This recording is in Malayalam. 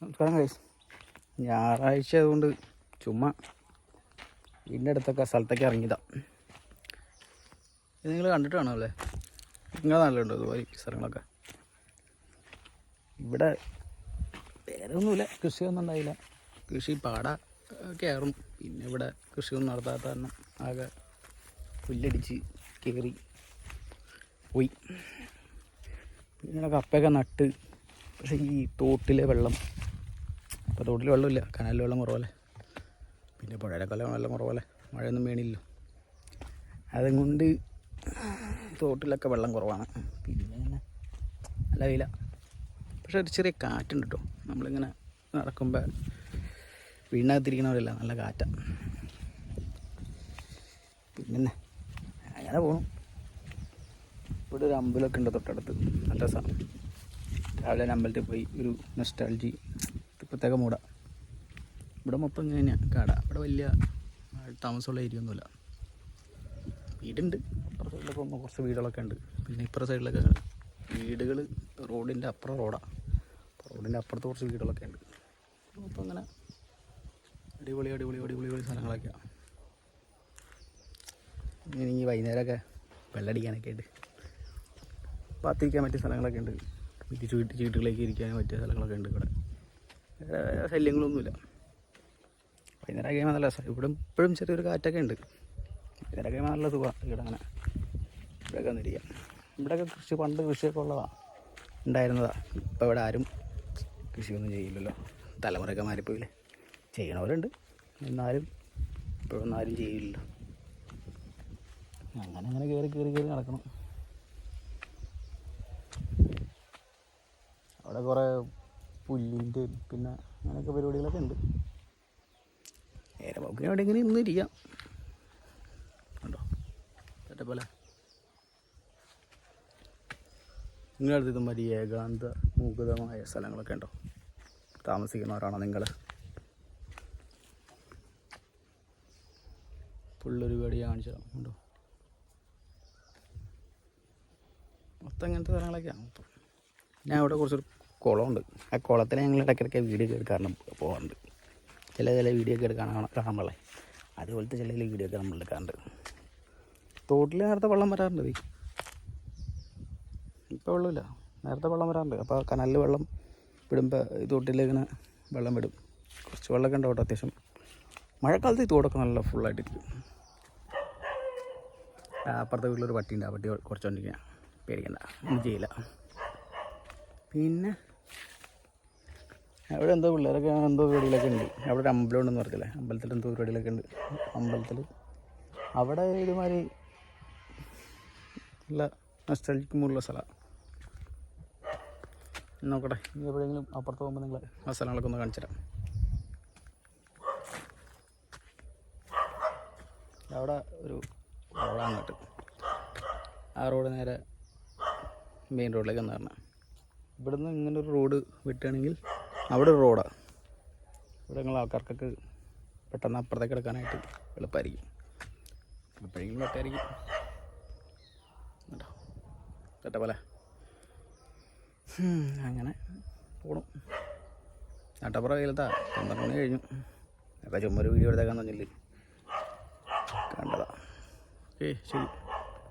നമസ്കാരം കൈസ് ഞായറാഴ്ച ആയതുകൊണ്ട് ചുമ്മാ ഇതിന്റെ അടുത്തൊക്കെ സ്ഥലത്തേക്ക് ഇറങ്ങിയതാണ് ഇത് നിങ്ങൾ കണ്ടിട്ട് അല്ലേ? ഇങ്ങനെ ഇതുപോലെ അതുപോലെ സ്ഥലങ്ങളൊക്കെ? ഇവിടെ വേറെ ഒന്നുമില്ല കൃഷിയൊന്നും ഉണ്ടായില്ല. കൃഷി പാട കയറും പിന്നെ ഇവിടെ കൃഷിയൊന്നും നടത്താത്ത കാരണം ആകെ പുല്ലടിച്ച് കയറി പോയി. പിന്നെ കപ്പയൊക്കെ നട്ട് പക്ഷേ ഈ തോട്ടിലെ വെള്ളം ഇപ്പോൾ തോട്ടിൽ വെള്ളമില്ല. കനാലിൽ വെള്ളം കുറവല്ലേ? പിന്നെ പുഴയിലൊക്കെ വെള്ളം കുറവല്ലേ? മഴയൊന്നും വീണില്ലല്ലോ അതും കൊണ്ട് തോട്ടിലൊക്കെ വെള്ളം കുറവാണ്. പിന്നെ നല്ല വെയില. പക്ഷെ ഒരു ചെറിയ കാറ്റുണ്ട് കേട്ടോ നമ്മളിങ്ങനെ നടക്കുമ്പോൾ വീടിനകത്തിരിക്കണവരല്ല നല്ല കാറ്റാണ് പിന്നെ അങ്ങനെ പോകണം ഇവിടെ ഒരു അമ്പലമൊക്കെ ഉണ്ട് തൊട്ടടുത്ത്. നല്ല രസമാണ് രാവിലെ അമ്പലത്തിൽ പോയി ഒരു നെസ്റ്റാൾജി ഇപ്പോഴത്തേക്ക് മൂട. ഇവിടെ മൊത്തം ഇങ്ങനെ തന്നെയാണ് കാട. ഇവിടെ വലിയ താമസമുള്ള ഏരിയ ഒന്നുമില്ല. വീടുണ്ട്. അപ്പുറ സൈഡിലൊക്കെ ഒന്ന് കുറച്ച് വീടുകളൊക്കെ ഉണ്ട്. പിന്നെ ഇപ്പുറ സൈഡിലൊക്കെ വീടുകൾ റോഡിന്റെ അപ്പുറം റോഡാണ് റോഡിന്റെ അപ്പുറത്ത് കുറച്ച് വീടുകളൊക്കെ ഉണ്ട്. മൊത്തം അങ്ങനെ അടിപൊളി അടിപൊളി അടിപൊളി അടിപൊളി സ്ഥലങ്ങളൊക്കെയാണ് ഇനി ഈ വൈകുന്നേരമൊക്കെ വെള്ളടിക്കാനൊക്കെ ഉണ്ട്. പാത്തിരിക്കാൻ പറ്റിയ സ്ഥലങ്ങളൊക്കെ ഉണ്ട്. വീട്ടിൽ ചീട്ട് ചീട്ടുകളിലേക്ക് ഇരിക്കാനും പറ്റിയ സ്ഥലങ്ങളൊക്കെ ഉണ്ട് ഇവിടെ. ശല്യങ്ങളൊന്നുമില്ല. വൈകുന്നേരം കഴിയുമ്പോൾ നല്ല രസം ഇവിടെ ഇപ്പോഴും ചെറിയൊരു കാറ്റൊക്കെ ഉണ്ട്. വൈകുന്നേരം കഴിയുമ്പോൾ നല്ല സുഖമാണ് ഇവിടെ അങ്ങനെ ഇവിടെയൊക്കെ വന്നിരിക്കാം ഇവിടെയൊക്കെ കൃഷി പണ്ട് കൃഷിയൊക്കെ ഉള്ളതാണ് ഉണ്ടായിരുന്നതാണ് ഇപ്പോൾ ഇവിടെ ആരും കൃഷിയൊന്നും ചെയ്യില്ലല്ലോ. തലമുറയൊക്കെ മാറിപ്പോയില്ലേ. ചെയ്യണവരുണ്ട്. എന്നാലും ഇപ്പോഴൊന്നും ആരും ചെയ്യില്ലല്ലോ. അങ്ങനെ അങ്ങനെ കയറി കയറി കയറി നടക്കണം. അവിടെ കുറേ പുല്ലിന്റെ പിന്നെ അങ്ങനെയൊക്കെ പരിപാടികളൊക്കെ ഉണ്ട്. നേരെ പോക്കിന് ഇങ്ങനെ ഇന്ന് ഇരിക്കാം. കണ്ടോ? പോലെ. നിങ്ങളുടെ അടുത്ത് മതി ഏകാന്ത മൂകതമായ സ്ഥലങ്ങളൊക്കെ ഉണ്ടോ? താമസിക്കുന്നവരാണോ നിങ്ങൾ ഫുള്ളൊരു പേടി കാണിച്ചു തരാം. ഉണ്ടോ മൊത്തം ഇങ്ങനത്തെ സ്ഥലങ്ങളൊക്കെയാണ് ഞാൻ അവിടെ കുറച്ചൊരു കുളമുണ്ട്. ആ കുളത്തിൽ ഞങ്ങൾ ഇടയ്ക്കിടയ്ക്ക് വീഡിയോ ഒക്കെ എടുക്കാറുണ്ട് പോകാറുണ്ട് ചില ചില വീഡിയോ ഒക്കെ എടുക്കാൻ കാണുമ്പോളേ അതുപോലത്തെ ചില ചില വീഡിയോ ഒക്കെ നമ്മൾ എടുക്കാറുണ്ട്. തോട്ടിൽ നേരത്തെ വെള്ളം വരാറുണ്ട്. ഇപ്പോൾ വെള്ളമില്ല. നേരത്തെ വെള്ളം വരാറുണ്ട്. അപ്പോൾ കനാലിൽ വെള്ളം വിടുമ്പോൾ ഈ തോട്ടിലിങ്ങനെ വെള്ളം വിടും. കുറച്ച് വെള്ളമൊക്കെ ഉണ്ടാവും അത്യാവശ്യം. മഴക്കാലത്ത് ഈ തോടൊക്കെ നല്ല ഫുള്ളായിട്ടിരിക്കും അപ്പുറത്തെ വീട്ടിലൊരു പട്ടിയുണ്ട് ആ പട്ടി കുറച്ചുകൊണ്ടിരിക്കുക പേടിക്കണ്ട. ഒന്നും ചെയ്യില്ല. പിന്നെ അവിടെ എന്തോ പിള്ളേരൊക്കെ എന്തോ പരിപാടികളൊക്കെ ഉണ്ട്. അവിടെ ഒരു അമ്പലം ഉണ്ടെന്ന് പറഞ്ഞില്ലേ? അമ്പലത്തിൽ എന്തോ പരിപാടികളൊക്കെ ഉണ്ട്. അമ്പലത്തിൽ. അവിടെ ഇതുമാതിരി നല്ല നഷ്ടമുള്ള സ്ഥലമാണ് നോക്കട്ടെ ഇനി എവിടെയെങ്കിലും അപ്പുറത്ത് പോകുമ്പോൾ നിങ്ങൾ ആ സ്ഥലങ്ങളൊക്കെ ഒന്ന് കാണിച്ചു തരാം അവിടെ ഒരു റോഡാണ് അങ്ങോട്ട്. ആ റോഡ് നേരെ മെയിൻ റോഡിലേക്ക് എന്ന് പറഞ്ഞാൽ ഇവിടുന്ന് ഇങ്ങനെ ഒരു റോഡ് വിട്ടുകയാണെങ്കിൽ അവിടെ ഒരു റോഡാണ് ഇവിടെ നിങ്ങൾ ആൾക്കാർക്കൊക്കെ പെട്ടെന്ന് അപ്പുറത്തേക്ക് എടുക്കാനായിട്ട് എളുപ്പമായിരിക്കും. എപ്പോഴെങ്കിലും വെട്ടായിരിക്കും കേട്ടോ കേട്ട പോലെ? അങ്ങനെ പോണം. നട്ടപ്പുറ കയ്യിലത്താ. പന്ത്രണ്ട് മണി കഴിഞ്ഞു. അപ്പോൾ ചുമ്മാ ഒരു വീഡിയോ എടുത്തേക്കാൻ തന്നില്ലേ കണ്ടതാ. ഓക്കെ ശരി.